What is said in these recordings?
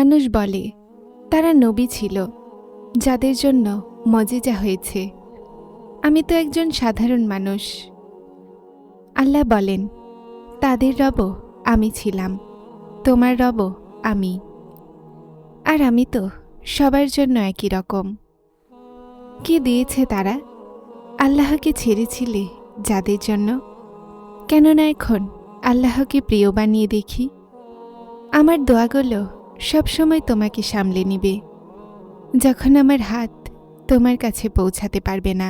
মানুষ বলে, তারা নবী ছিল, যাদের জন্য মজেজা হয়েছে। আমি তো একজন সাধারণ মানুষ। আল্লাহ বলেন, তাদের রব আমি ছিলাম, তোমার রব আমি। আর আমি তো সবার জন্য একই রকম। কি দিয়েছে তারা? আল্লাহকে ছেড়েছিলে যাদের জন্য? কেননা এখন আল্লাহকে প্রিয় বানিয়ে দেখি। আমার দোয়াগুলো সবসময় তোমাকে সামলে নিবে। যখন আমার হাত তোমার কাছে পৌঁছাতে পারবে না,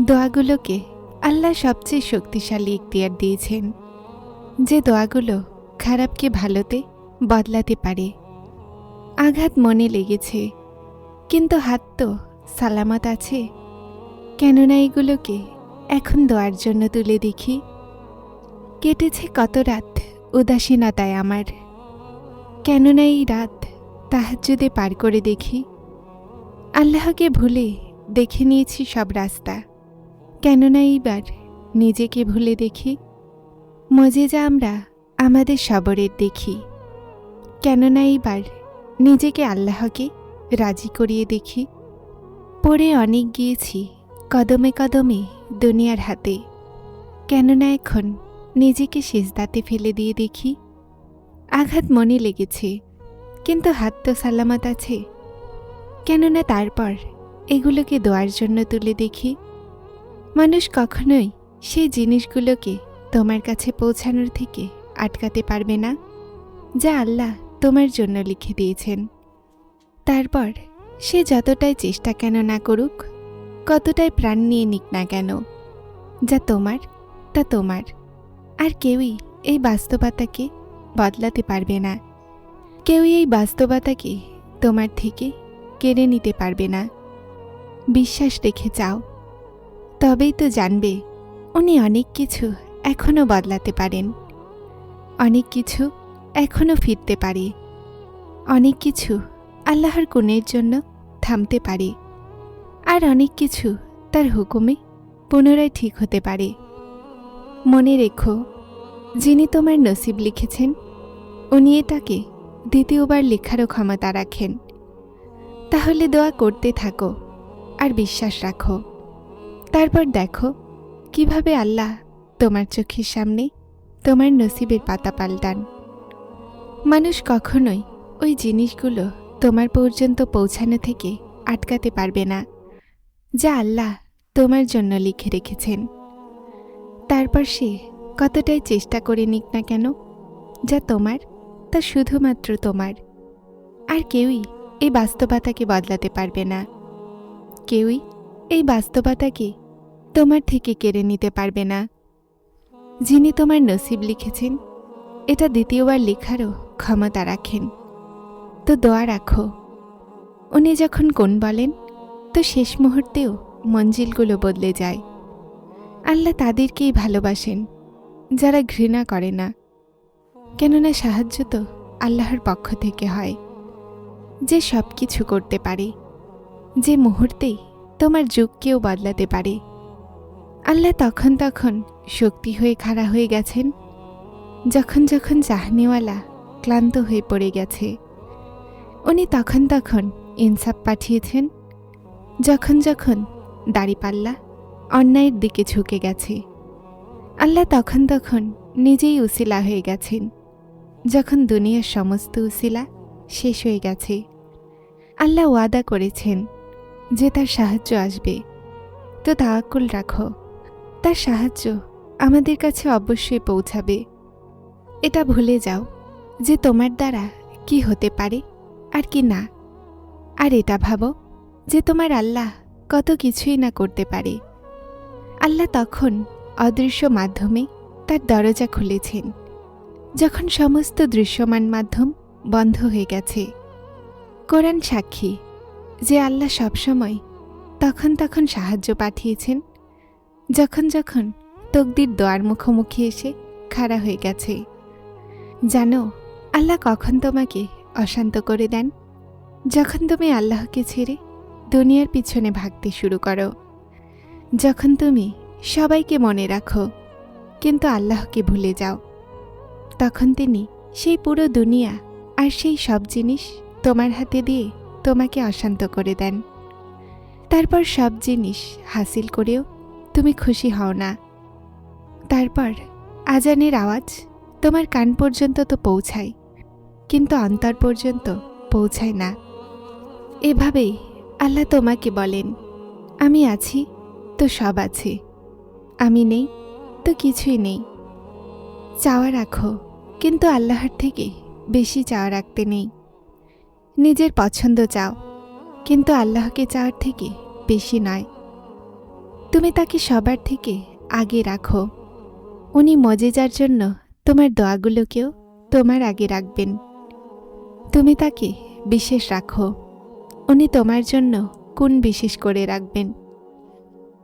দোয়াগুলোকে আল্লাহ সবচেয়ে শক্তিশালী ইখতিয়ার দিয়েছেন, যে দোয়াগুলো খারাপকে ভালোতে বদলাতে পারে। আঘাত মনে লেগেছে, কিন্তু হাত তো সালামত আছে। কেননা এগুলোকে এখন দোয়ার জন্য তুলে দেখি। কেটেছে কত রাত উদাসীনতায় আমার। কেননা এই রাত তাহাজ্জুদে পার করে দেখি। আল্লাহকে ভুলে দেখে নিয়েছি সব রাস্তা। কেননা এইবার নিজেকে ভুলে দেখি। মজেজা আমরা আমাদের সবরের দেখি। কেননা এইবার নিজেকে আল্লাহকে রাজি করিয়ে দেখি। পড়ে অনেক গিয়েছি কদমে কদমে দুনিয়ার হাতে। কেননা এখন নিজেকে সেজদাতে ফেলে দিয়ে দেখি। আঘাত মনে লেগেছে, কিন্তু হাত তো সালামত আছে। কেননা তারপর এগুলোকে দোয়ার জন্য তুলে দেখি। মানুষ কখনোই সেই জিনিসগুলোকে তোমার কাছে পৌঁছানোর থেকে আটকাতে পারবে না, যা আল্লাহ তোমার জন্য লিখে দিয়েছেন। তারপর সে যতটাই চেষ্টা কেন না করুক, কতটাই প্রাণ নিয়ে নিক না কেন, যা তোমার তা তোমার। আর কেউই এই বাস্তবতাকে বদলাতে পারবে না। কেউ এই বাস্তবতাকে তোমার থেকে কেড়ে নিতে পারবে না। বিশ্বাস রেখে চাও তবেই তো জানবে উনি অনেক কিছু এখনও বদলাতে পারেন। অনেক কিছু এখনও ফিরতে পারে। অনেক কিছু আল্লাহর গুণের জন্য থামতে পারে। আর অনেক কিছু তার হুকুমে পুনরায় ঠিক হতে পারে। মনে রেখো, যিনি তোমার নসিব লিখেছেন উনি এটাকে দ্বিতীয়বার লেখারও ক্ষমতা রাখেন। তাহলে দোয়া করতে থাকো আর বিশ্বাস রাখো। তারপর দেখো কীভাবে আল্লাহ তোমার চোখের সামনে তোমার নসিবের পাতা পাল্টান। মানুষ কখনোই ওই জিনিসগুলো তোমার পর্যন্ত পৌঁছানো থেকে আটকাতে পারবে না, যা আল্লাহ তোমার জন্য লিখে রেখেছেন। তারপর সে কতটাই চেষ্টা করে নিক না কেন, যা তোমার তা শুধুমাত্র তোমার। আর কেউই এই বাস্তবতাকে বদলাতে পারবে না। কেউই এই বাস্তবতাকে তোমার থেকে কেড়ে নিতে পারবে না। যিনি তোমার নসিব লিখেছেন, এটা দ্বিতীয়বার লেখারও ক্ষমতা রাখেন। তো দোয়া রাখো। উনি যখন কোন বলেন, তো শেষ মুহূর্তেও মঞ্জিলগুলো বদলে যায়। আল্লাহ তাদেরকেই ভালোবাসেন, যারা ঘৃণা করে না। কেননা সাহায্য তো আল্লাহর পক্ষ থেকে হয়। যে সব কিছু করতে পারে, যে মুহূর্তেই তোমার যুগকেও বদলাতে পারে। আল্লাহ তখন তখন শক্তি হয়ে খাড়া হয়ে গেছেন। যখন যখন চাহনিওয়ালা ক্লান্ত হয়ে পড়ে গেছে, উনি তখন তখন ইনসাফ পাঠিয়েছেন। যখন যখন দাড়িপাল্লা অন্যায়ের দিকে ঝুঁকে গেছে, আল্লাহ তখন তখন নিজেই উসিলা হয়ে গেছেন। যখন দুনিয়ার সমস্ত উসিলা শেষ হয়ে গেছে, আল্লাহ ওয়াদা করেছেন যে তার সাহায্য আসবে। তো তাওয়াক্কুল রাখো। তার সাহায্য আমাদের কাছে অবশ্যই পৌঁছাবে। এটা ভুলে যাও যে তোমার দ্বারা কি হতে পারে আর কি না। আর এটা ভাবো যে তোমার আল্লাহ কত কিছুই না করতে পারে। আল্লাহ তখন অদৃশ্য মাধ্যমে তার দরজা খুলেছেন। যখন সমস্ত দৃশ্যমান মাধ্যম বন্ধ হয়ে গেছে, কোরআন সাক্ষী যে আল্লাহ সবসময় তখন তখন সাহায্য পাঠিয়েছেন, যখন যখন তকদির দোয়ার মুখোমুখি এসে খাড়া হয়ে গেছে। জানো, আল্লাহ কখন তোমাকে অশান্ত করে দেন? যখন তুমি আল্লাহকে ছেড়ে দুনিয়ার পিছনে ভাগতে শুরু করো। যখন তুমি সবাইকে মনে রাখো, কিন্তু আল্লাহকে ভুলে যাও। তখন তিনি, সেই পুরো দুনিয়া আর সেই সব জিনিস তোমার হাতে দিয়ে তোমাকে অশান্ত করে দেন। তারপর সব জিনিস হাসিল করেও তুমি খুশি হও না। তারপর আজানের আওয়াজ তোমার কান পর্যন্ত তো পৌঁছায়, কিন্তু অন্তর পর্যন্ত পৌঁছায় না। এভাবেই আল্লাহ তোমাকে বলেন, আমি আছি, তো সব আছে। আমি নেই, তো কিছুই নেই। চাওয়া রাখো, কিন্তু আল্লাহর থেকে বেশি চাওয়া রাখতে নেই। নিজের পছন্দ চাও, কিন্তু আল্লাহকে চাওয়ার থেকে বেশি নয়। তুমি তাকে সবার থেকে আগে রাখো। উনি মজেজার জন্য তোমার দোয়াগুলোকেও তোমার আগে রাখবেন। তুমি তাকে বিশেষ রাখো, উনি তোমার জন্য কোন বিশেষ করে রাখবেন।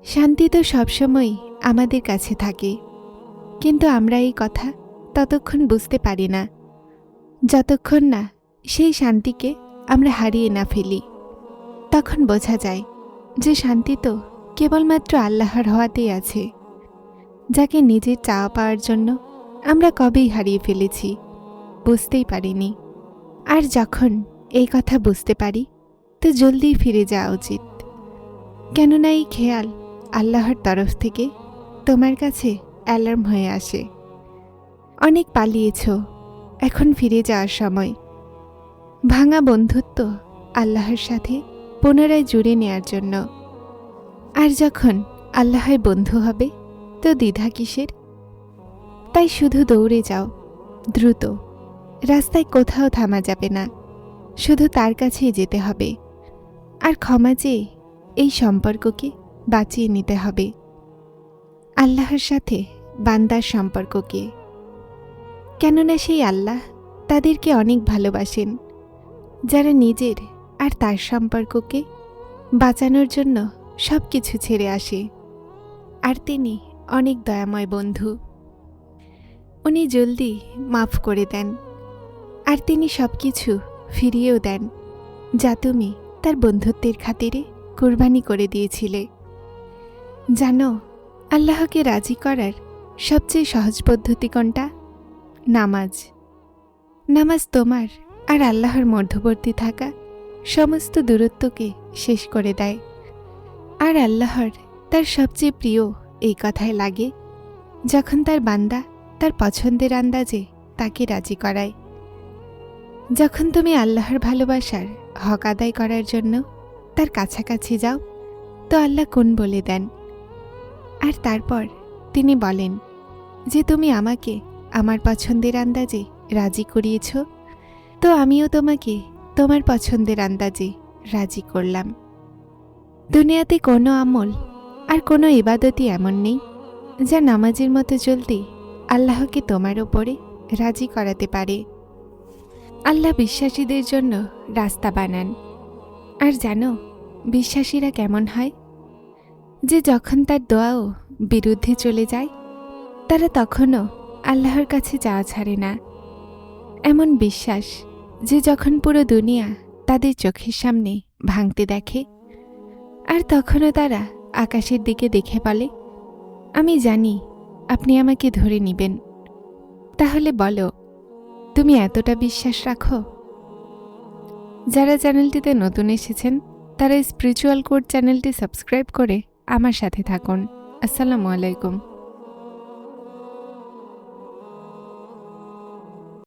শান্তি তো সবসময় আমাদের কাছে থাকে। কিন্তু আমরা এই কথা ততক্ষণ বুঝতে পারি না। যতক্ষণ না সেই শান্তিকে আমরা হারিয়ে না ফেলি। তখন বোঝা যায় যে শান্তি তো কেবলমাত্র আল্লাহর হওয়াতেই আছে, যাকে নিজের চাওয়া পাওয়ার জন্য আমরা কবেই হারিয়ে ফেলেছি, বুঝতেই পারিনি। আর যখন এই কথা বুঝতে পারি, তো জলদি ফিরে যাওয়া উচিত। কেননা এই খেয়াল আল্লাহর তরফ থেকে তোমার কাছে অ্যালার্ম হয়ে আসে। অনেক পালিয়েছ, এখন ফিরে যাওয়ার সময়। ভাঙা বন্ধুত্ব আল্লাহর সাথে পুনরায় জুড়ে নেয়ার জন্য। আর যখন আল্লাহর বন্ধু হবে, তো দ্বিধা কিসের? তাই শুধু দৌড়ে যাও, দ্রুত। রাস্তায় কোথাও থামা যাবে না, শুধু তার কাছেই যেতে হবে। আর ক্ষমা চেয়ে এই সম্পর্ককে বাঁচিয়ে নিতে হবে। আল্লাহর সাথে বান্দার সম্পর্ককে কেননা সেই আল্লাহ তাদেরকে অনেক ভালোবাসেন, যারা নিজের আর তার সম্পর্ককে বাঁচানোর জন্য সব কিছু ছেড়ে আসে। আর তিনি অনেক দয়াময় বন্ধু। উনি জলদি মাফ করে দেন, আর তিনি সব কিছু ফিরিয়েও দেন, যা তুমি তার বন্ধুত্বের খাতিরে কোরবানি করে দিয়েছিলে। জানো, আল্লাহকে রাজি করার সবচেয়ে সহজ পদ্ধতি কোনটা? নামাজ। নামাজ তোমার আর আল্লাহর মধ্যবর্তী থাকা সমস্ত দূরত্বকে শেষ করে দেয়। আর আল্লাহর তার সবচেয়ে প্রিয় এই কথায় লাগে, যখন তার বান্দা তার পছন্দের আন্দাজে তাকে রাজি করায়। যখন তুমি আল্লাহর ভালোবাসার হক আদায় করার জন্য তার কাছাকাছি যাও, তো আল্লাহ কোন বলে দেন? আর তারপর তিনি বলেন যে তুমি আমাকে, আমার পছন্দের আন্দাজে রাজি করিয়েছ, তো আমিও তোমাকে, তোমার পছন্দের আন্দাজে রাজি করলাম। দুনিয়াতে কোনো আমল আর কোনো ইবাদতই এমন নেই, যা নামাজের মতো জলদি আল্লাহকে তোমার ওপরে রাজি করাতে পারে। আল্লাহ বিশ্বাসীদের জন্য রাস্তা বানান। আর জানো, বিশ্বাসীরা কেমন হয়? যে যখন তার দোয়াও বিরুদ্ধে চলে যায় তারা তখনও আল্লাহর কাছে যাওয়া ছাড়ে না। এমন বিশ্বাস যে যখন পুরো দুনিয়া তাদের চোখের সামনে ভাঙতে দেখে, আর তখনও তারা আকাশের দিকে দেখে বলে, আমি জানি আপনি আমাকে ধরে নিবেন। তাহলে বলো, তুমি এতটা বিশ্বাস রাখো? যারা চ্যানেলটিতে নতুন এসেছেন, তারা স্পিরিচুয়াল কোড চ্যানেলটি সাবস্ক্রাইব করে আমার সাথে থাকুন। আসসালামু আলাইকুম।